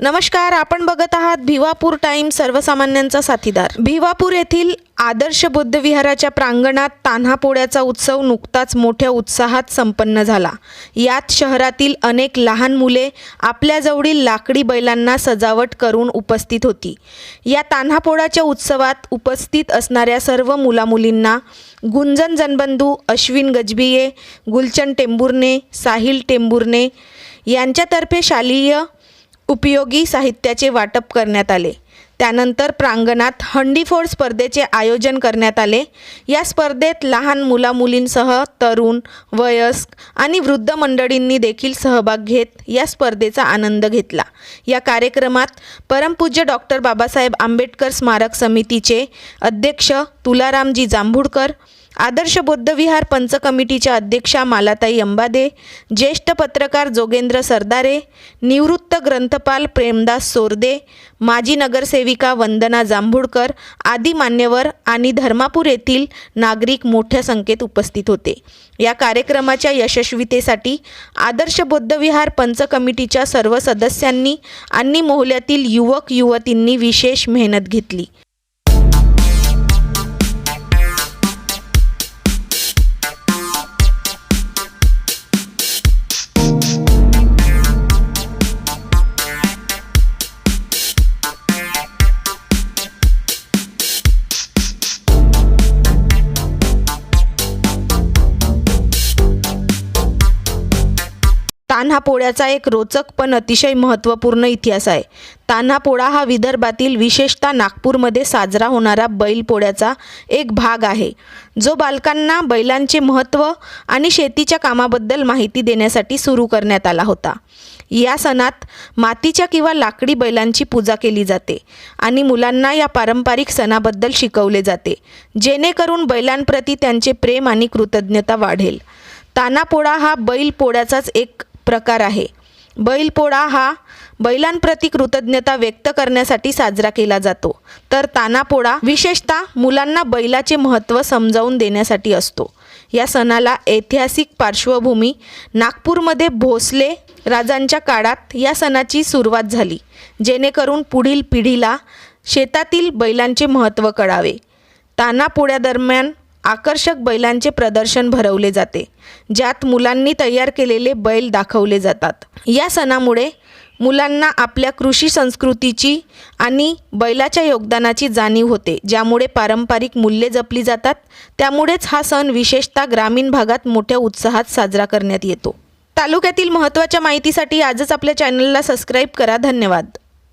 नमस्कार आपण बघत आहात भिवापूर टाइम सर्वसामान्यांचा साथीदार. भिवापूर येथील आदर्श बुद्ध विहाराच्या प्रांगणात तान्हा पोळ्याचा उत्सव नुकताच मोठ्या उत्साहात संपन्न झाला. यात शहरातील अनेक लहान मुले आपल्याजवळील लाकडी बैलांना सजावट करून उपस्थित होती. या तान्हा पोळ्याच्या उत्सवात उपस्थित असणाऱ्या सर्व मुलामुलींना गुंजन जनबंधू अश्विन गजबिये गुलचन टेंबुर्ने साहिल टेंबुर्ने यांच्यातर्फे शालेय उपयोगी साहित्याचे वाटप करण्यात आले. त्यानंतर प्रांगणात हंडीफोड स्पर्धेचे आयोजन करण्यात आले. या स्पर्धेत लहान मुलामुलींसह तरुण वयस्क आणि वृद्ध मंडळींनी देखील सहभाग घेत या स्पर्धेचा आनंद घेतला. या कार्यक्रमात परमपूज्य डॉक्टर बाबासाहेब आंबेडकर स्मारक समितीचे अध्यक्ष तुलारामजी जांभूडकर आदर्श बौद्धविहार पंच कमिटीच्या अध्यक्षा मालाताई अंबादे ज्येष्ठ पत्रकार जोगेंद्र सरदारे निवृत्त ग्रंथपाल प्रेमदास सोरदे माजी नगरसेविका वंदना जांभुडकर आदी मान्यवर आणि धर्मापूर येथील नागरिक मोठ्या संख्येत उपस्थित होते. या कार्यक्रमाच्या यशस्वीतेसाठी आदर्श बौद्धविहार पंच कमिटीच्या सर्व सदस्यांनी आणि मोहल्यातील युवक युवतींनी विशेष मेहनत घेतली. तान्हा पोळ्याचा एक रोचक पण अतिशय महत्त्वपूर्ण इतिहास आहे. तान्हा पोळा हा विदर्भातील विशेषतः नागपूरमध्ये साजरा होणारा बैलपोळ्याचा एक भाग आहे. जो बालकांना बैलांचे महत्त्व आणि शेतीच्या कामाबद्दल माहिती देण्यासाठी सुरू करण्यात आला होता. या सणात मातीच्या किंवा लाकडी बैलांची पूजा केली जाते आणि मुलांना या पारंपरिक सणाबद्दल शिकवले जाते जेणेकरून बैलांप्रती त्यांचे प्रेम आणि कृतज्ञता वाढेल. तानापोळा हा बैल पोळ्याचाच एक प्रकार आहे. बैलपोळा हा बैलांप्रती कृतज्ञता व्यक्त करण्यासाठी साजरा केला जातो. तर तानापोळा विशेषतः मुलांना बैलाचे महत्त्व समजावून देण्यासाठी असतो. या सणाला ऐतिहासिक पार्श्वभूमी नागपूरमध्ये भोसले राजांच्या काळात या सणाची सुरुवात झाली जेणेकरून पुढील पिढीला शेतातील बैलांचे महत्त्व कळावे. तानापोळ्यादरम्यान आकर्षक बैलांचे प्रदर्शन भरवले जाते ज्यात मुलांनी तयार केलेले बैल दाखवले जातात. या सणामुळे मुलांना आपल्या कृषी संस्कृतीची आणि बैलाच्या योगदानाची जाणीव होते ज्यामुळे पारंपरिक मूल्ये जपली जातात. त्यामुळेच हा सण विशेषतः ग्रामीण भागात मोठ्या उत्साहात साजरा करण्यात येतो. तालुक्यातील महत्त्वाच्या माहितीसाठी आजच आपल्या चॅनलला सबस्क्राईब करा. धन्यवाद.